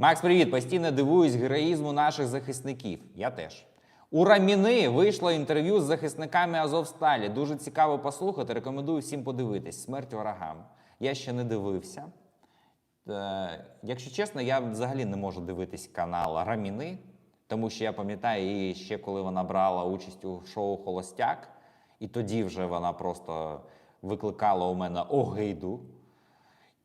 Макс, привіт! Постійно дивуюсь героїзму наших захисників. Я теж. У Раміни вийшло інтерв'ю з захисниками Азовсталі. Дуже цікаво послухати. Рекомендую всім подивитись. Смерть ворогам. Я ще не дивився. Е, якщо чесно, я взагалі не можу дивитись канал Раміни, тому що я пам'ятаю її ще коли вона брала участь у шоу Холостяк, і тоді вже вона просто викликала у мене огиду.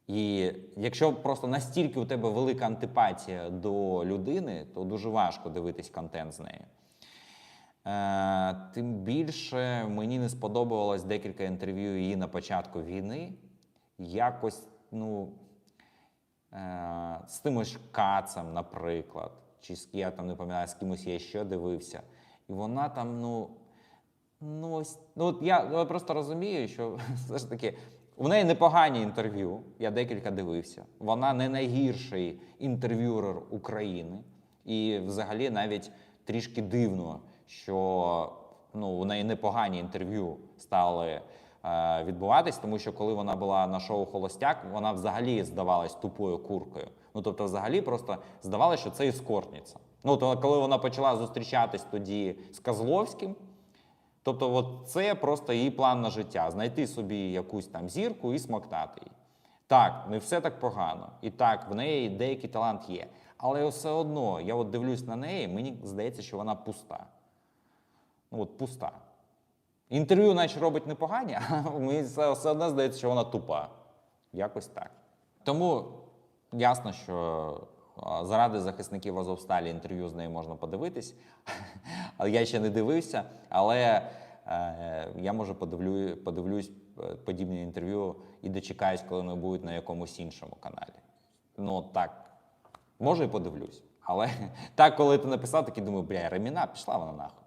І якщо просто настільки у тебе велика антипатія до людини, то дуже важко дивитись контент з нею. Е, тим більше мені не сподобалось декілька інтерв'ю її на початку війни. Якось, ну, е, з тимось Кацем, наприклад, чи з я там не пам'ятаю, з кимось я ще дивився. І вона там, ну, ну, ось, ну от я, я просто розумію, що все ж таки у неї непогані інтерв'ю. Я декілька дивився. Вона не найгірший інтерв'юер України. І взагалі навіть трішки дивно, що ну, у неї непогані інтерв'ю стали е, відбуватись, тому що коли вона була на шоу Холостяк, вона взагалі здавалась тупою куркою. Ну тобто, взагалі, просто здавалося, що це іскортниця. Ну, то коли вона почала зустрічатись тоді з Козловським, Тобто, от це просто її план на життя: знайти собі якусь там зірку і смоктати її. Так, не все так погано. І так, в неї деякий талант є. Але все одно, я от дивлюсь на неї, мені здається, що вона пуста. Ну, от пуста. Інтерв'ю, наче робить непогані, а мені все одно здається, що вона тупа. Якось так. Тому ясно, що заради захисників Азовсталі інтерв'ю з нею можна подивитись. Я ще не дивився, але е, я може подивлю, подивлюсь е, подібні інтерв'ю і дочекаюсь, коли вони будуть на якомусь іншому каналі. Ну так, може і подивлюсь. Але так, коли ти написав, такий думаю, бля, Реміна, пішла вона нахуй.